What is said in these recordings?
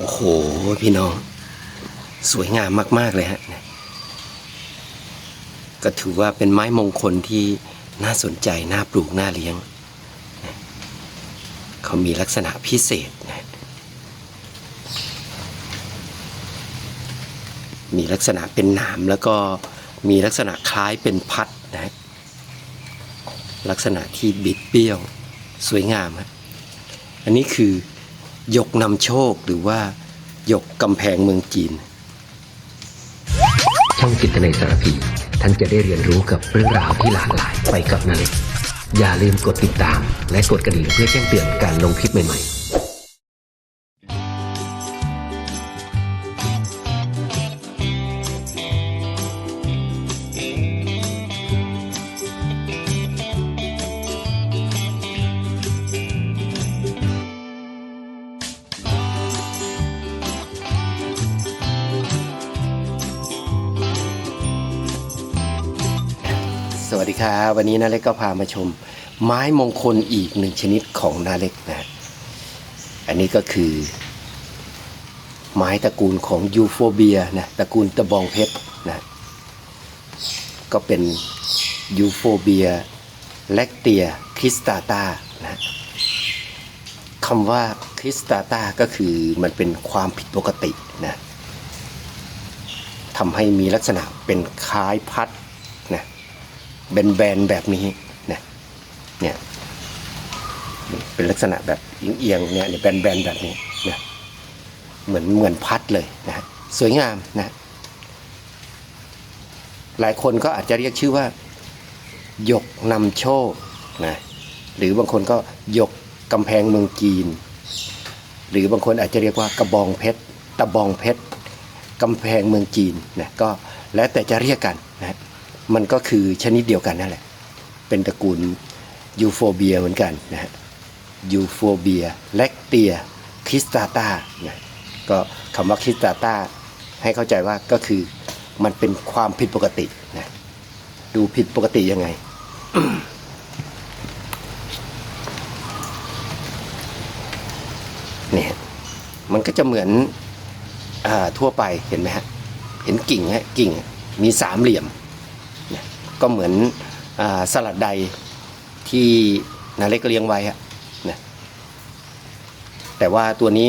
โอ้โห พี่น้อง สวยงามมาก ๆ เลยฮะ ก็ถือว่าเป็นไม้มงคลที่น่าสนใจ น่าปลูก น่าเลี้ยง เขามีลักษณะพิเศษนะมีลักษณะเป็นหนามแล้วก็มีลักษณะคล้ายเป็นพัดนะลักษณะที่บิดเบี้ยว สวยงามฮะอันนี้คือ ยกนำโชคหรือว่ายกกำแพงเมืองจีน ช่องจิตในสารพี ท่านจะได้เรียนรู้กับเรื่องราวที่หลากหลายไปกับนาเล็กอย่าลืมกดติดตาม และกดกระดิ่งเพื่อแจ้งเตือนการลงคลิปใหม่ๆ สวัสดีครับวันนี้นาเล็กก็พามาชม ไม้มงคลอีกหนึ่งชนิดของนาเล็กนะ อันนี้ก็คือ ไม้ตระกูลของยูโฟเบียนะตระกูลตะบองเพชรนะก็เป็นยูโฟเบียแลคเตียคริสตาตานะคำว่าคริสตาตาก็คือมันเป็นความผิดปกตินะทำให้มีลักษณะเป็นคล้ายพัด แบนๆแบบนี้นะเนี่ยเป็นลักษณะแบบเอียงๆเนี่ยแบนๆแบบนี้นะเหมือนเหมือนพัดเลยนะฮะสวยงามนะหลายคนก็อาจจะเรียกชื่อว่าหยกนำโชคนะหรือบางคนก็หยกกำแพงเมืองจีน หรือบางคนอาจจะเรียกว่ากระบองเพชรตะบองเพชรกำแพงเมืองจีนนะก็แล้วแต่จะเรียกกันนะ มันก็คือชนิดเดียวกันนั่นแหละ เป็นตระกูลยูโฟเบียเหมือนกันนะฮะยูโฟเบียแลคเตียคริสตาตานะก็คำว่าคริสตาตาให้เข้าใจว่าก็คือมันเป็นความผิดปกตินะดูผิดปกติยังไง เนี่ยมันก็จะเหมือนอทั่วไปเห็นไหมฮะ เห็นกิ่งฮะกิ่งมีสามเหลี่ยม ก็เหมือนอสลัดใดที่นาเล็กเลี้ยงไว้นะแต่ว่าตัวนี้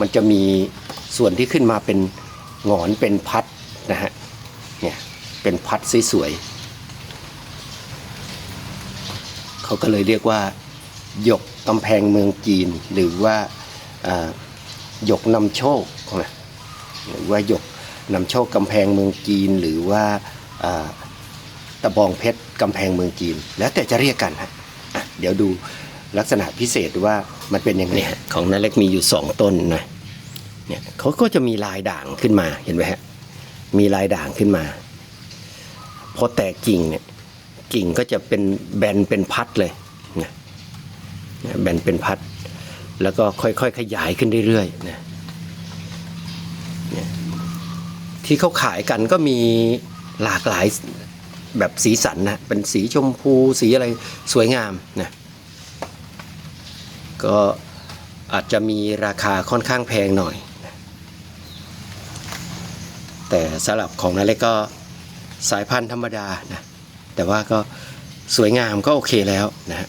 มันจะมีส่วนที่ขึ้นมาเป็นหงอนเป็นพัดนะฮะเนี่ยเป็นพัดสวยๆเขาก็เลยเรียกว่าหยกกำแพงเมืองจีน หรือว่าหยกนำโชคนะหรือว่าหยกนำโชคกำแพงเมืองจีนหรือว่า ตะบองเพชรกำแพงเมืองจีน แล้วแต่จะเรียกกันฮะอะเดี๋ยวดูลักษณะพิเศษดูว่ามันเป็นยังไงเนี่ยของนาเล็กมีอยู่สองต้นนะเนี่ยเขาก็จะมีลายด่างขึ้นมาเห็นไหมฮะมีลายด่างขึ้นมาพอแตกกิ่งเนี่ยกิ่งก็จะเป็นแบนเป็นพัดเลยเนี่ยแบนเป็นพัด แล้วก็ค่อยๆขยายขึ้นเรื่อยๆนะเนี่ยที่เขาขายกันก็มีหลากหลาย แบบสีสันนะเป็นสีชมพูสีอะไรสวยงามนะก็อาจจะมีราคาค่อนข้างแพงหน่อย แต่สำหรับของนาเล็กก็สายพันธุ์ธรรมดานะแต่ว่าก็สวยงามก็โอเคแล้วนะฮะ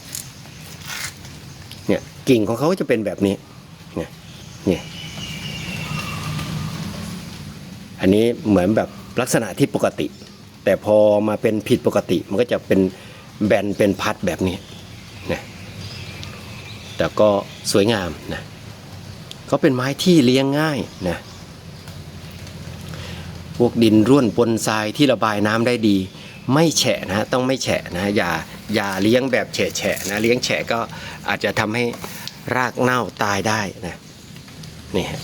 เนี่ยกิ่งของเขาจะเป็นแบบนี้เนี่ยเนี่ยอันนี้เหมือนแบบลักษณะที่ปกติ แต่พอมาเป็นผิดปกติมันก็จะเป็นแบนเป็นพัดแบบนี้นะแต่ก็สวยงามนะก็เป็นไม้ที่เลี้ยงง่ายนะพวกดินร่วนปนทรายที่ระบายน้ำได้ดี ไม่แฉะนะต้องไม่แฉะนะอย่าอย่าเลี้ยงแบบแฉะแฉะนะเลี้ยงแฉะก็อาจจะทำให้รากเน่าตายได้นะนี่ฮะ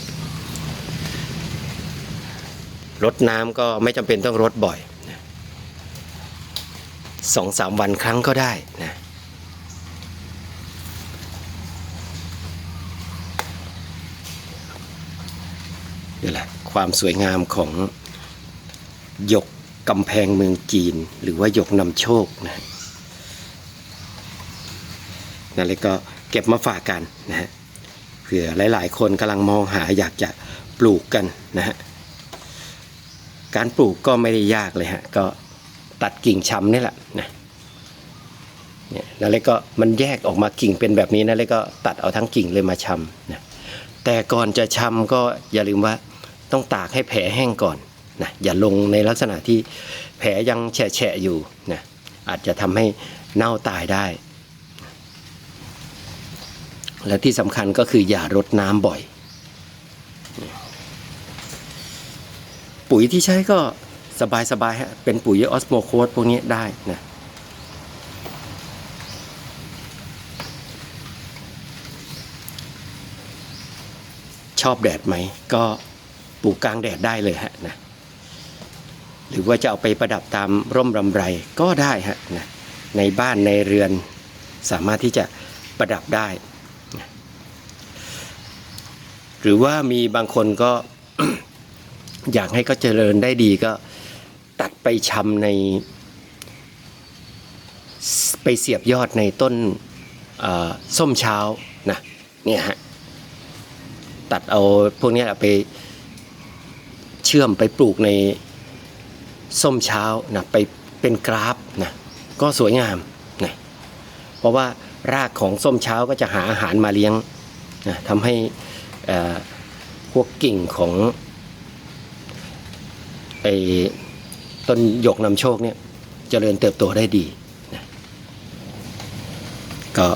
รดน้ำก็ไม่จำเป็นต้องรดบ่อย สองสามวันครั้งก็ได้นะนี่แหละความสวยงามของหยกกำแพงเมืองจีน หรือว่าหยกนำโชคนะนั่นเลยก็เก็บมาฝากกันนะฮะเผื่อหลาย ๆ คนกำลังมองหาอยากจะปลูกกันนะฮะการปลูกก็ไม่ได้ยากเลยฮะก็ ตัดกิ่งชำนี่แหละนะเนี่ยแล้วเล็กก็มันแยกออกมากิ่งเป็นแบบนี้นะเล็กก็ตัดเอาทั้งกิ่งเลยมาชำนะแต่ก่อนจะชำก็อย่าลืมว่าต้องตากให้แผลแห้งก่อนนะอย่าลงในลักษณะที่แผลยังแฉะอยู่นะอาจจะทำให้เน่าตายได้ และที่สำคัญก็คืออย่ารดน้ำบ่อย ปุ๋ยที่ใช้ก็ สบายๆฮะเป็นปุ๋ยออสโมโคสพวกนี้ได้นะชอบแดดไหม ก็ปลูกกลางแดดได้เลยฮะนะหรือว่าจะเอาไปประดับตามร่มรำไรก็ได้ฮะนะในบ้านในเรือนสามารถที่จะประดับได้ หรือว่ามีบางคนก็อยากให้เขาเจริญได้ดีก็ ตัดไปชำใน ไปเสียบยอดในต้นส้มเช้านะเนี่ยฮะตัดเอาพวกนี้ไปเชื่อมไปปลูกในส้มเช้านะไปเป็นกราฟนะก็สวยงามนะเพราะว่ารากของส้มเช้าก็จะหาอาหารมาเลี้ยงนะทำให้พวกกิ่งของไอ ต้นหยกนำโชคเนี่ยเจริญเติบโตได้ดีนะก็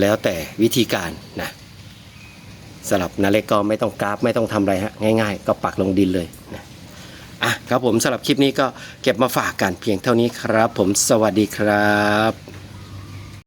แล้วแต่วิธีการนะสำหรับนาเล็กก็ไม่ต้องกราฟไม่ต้องทำอะไรฮะง่ายๆ ก็ปักลงดินเลยนะอะครับผมสำหรับคลิปนี้ก็เก็บมาฝากกันเพียงเท่านี้ครับ ผมสวัสดีครับ